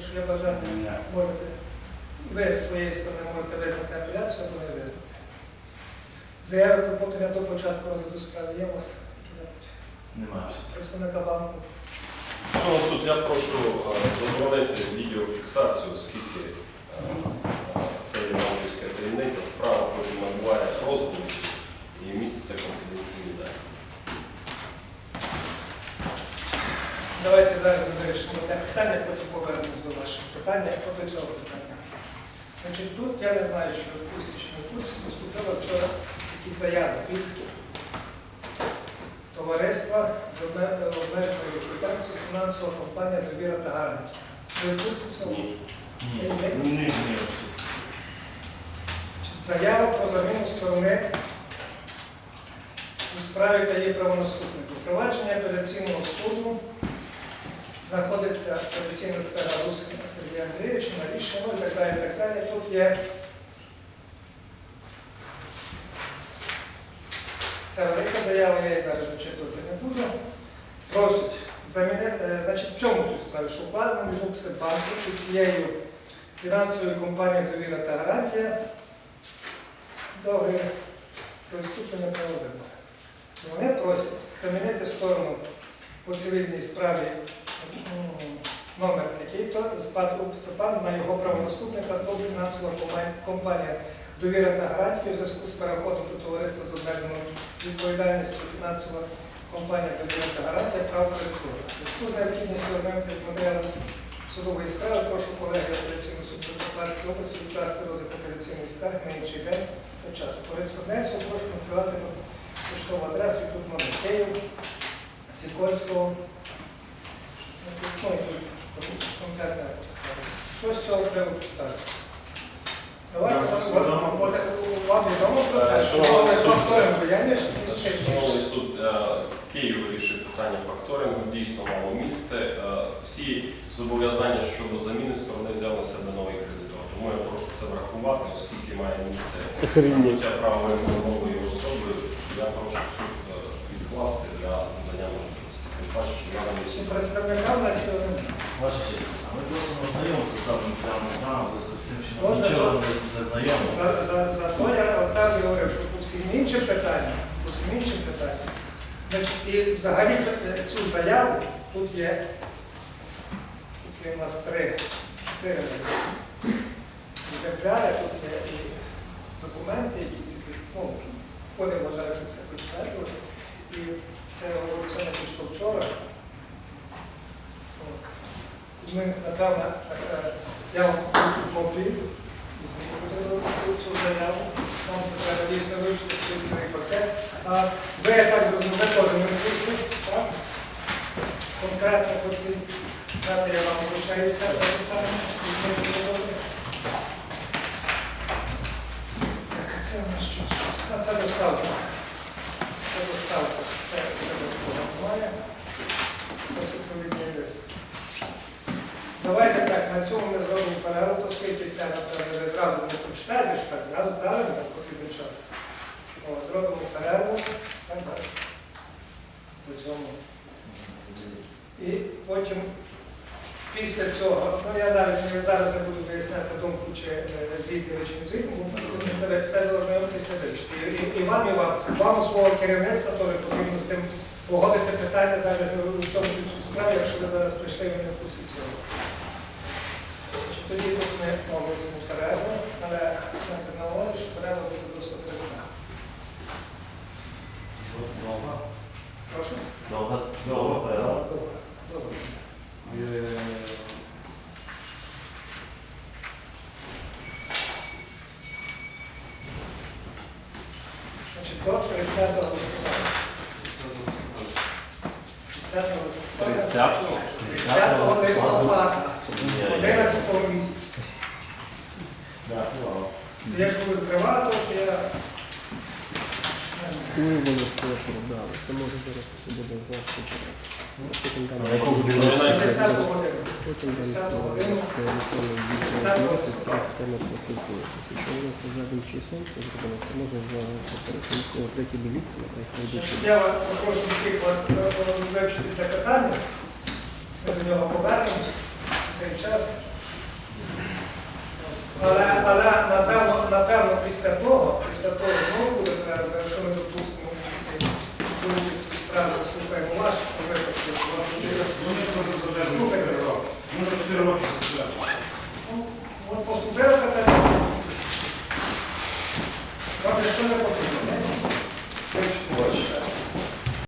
Якщо є бажання, можете, ви з своєї сторони можете визнати апеляцію або не визнати. Заяви про поки до початку розгляду справи є у вас які-небудь? Немає. представника банку. Шановний суд, я прошу е, заборонити відеофіксацію, оскільки е, це є банківська таємниця, справа потім набуває розголосу і міститься конфіденційні дані. Давайте зараз вирішимо те питання, потім повернемось до ваших питань, до цього питання. Значить, тут я не знаю, що в курсі чи не в курсі, поступила вчора якісь заяви від товариства з обмеженою відповідальністю фінансова компанія Довіра та гарантія. Ви в курсі цього? Ні. Ні. Ні. Заява про заміну сторони у справі та є правонаступнику. Провадження апеляційного суду знаходиться апеляційна скарга Русина Сергія Андрійовича на рішення ну, і так далі, і так далі. Тут є ця велика заява, я її зараз зачитувати не буду. Просить замінити, е, значить, в чому суть справи? Що укладено між Укрсибанком і цією фінансовою компанією Довіра та гарантія договір про відступлення правовину. Вони просять замінити сторону по цивільній справі номер такий-то ПАТ Степан на його правонаступника до фінансова компанія- довіра та гарантію у зв'язку з переходом до товариства з обмеженою відповідальністю фінансова компанія довіра гарантія прав кредитора. Зв'язку з необхідністю ознайомитися з матеріалом судової справи, прошу колеги апеляційного суду Закарпатської області відкласти розгляд апеляційної скарги на інший день та час. Кореспонденцію прошу надсилати на поштову адресу, тут номер Київ, Сікольського, ну конкретне. Що з цього приводу скажете? Давайте вам- відомо? про це, що Шановний суд, е, Київ вирішує питання факторингу, дійсно мало місце. Е, Всі зобов'язання щодо заміни сторони взяв на себе новий кредитор. Тому я прошу це врахувати, оскільки має місце набуття правової нової особи. Я прошу суд е, відкласти для надання можливості. Тим паче, що надані всі Представника в нас сьогодні. Ваша честь, а ми просимо знайомитися з даним матеріалом справи, в зв'язку з тим, що От ми за нічого що? не, не знайомі. За, за, за то я оце говорив, що по всім іншим питанням, по всім іншим питанням, значить, і взагалі е, цю заяву тут є, тут є у нас три, чотири екземпляри, тут є і документи, які ці ну, входи вважаю, що це підтверджувати. І це не пішло вчора. Ми, напевно, е, я вам хочу копію. Візьміть цю, цю заяву. Нам це треба дійсно вивчити цей цілий Ви, я так зрозумів, теж не курсі, так? Конкретно по цій дати я вам вручаю це написання. Так, а це у нас що? що? А це доставка. Це доставка. Це, доставка. Це супровідний лист. Давайте так, на цьому ми зробимо перерву, оскільки це, напевно, ви зразу не прочитаєте, так зразу правильно потрібен час. Зробимо перерву. По цьому. І потім після цього, ну я навіть не- зараз не буду виясняти думку, чи е, згідні чи не згідні, це, це, ознайомитися вивчити. І, і, вам, і вам, вам у свого керівництва теж потрібно з цим погодити питання навіть у цьому справі, якщо ви зараз прийшли в курсі цього. Тоді ми оголосимо перерву, але 30 листопада. 30 листопада. 30 листопада. Ні, 11 місяця. Я ж говорю, триває, тому що я... Ну, воно просто, да, це може зараз все буде завжди. Ну, Потім там На яку годину? Ну, 10 годину. Потім там 10 е, годину. це електронне 30 відео, листопада. так, тема поспілкуєшся. Якщо воно це заднім числом, це зроблено, це може за перетинку третій дивіться, нехай хайдучи. Я вас попрошу всіх вас е, вивчити це питання. Ми до нього повернемось в цей час. Але, але напевно, напевно, після того, після того знову буде треба, якщо ми допустимо участі участі в справі, слухаємо ваш випадки, вашу Вони просто задержують Слухайте. 4 роки. Може 4 роки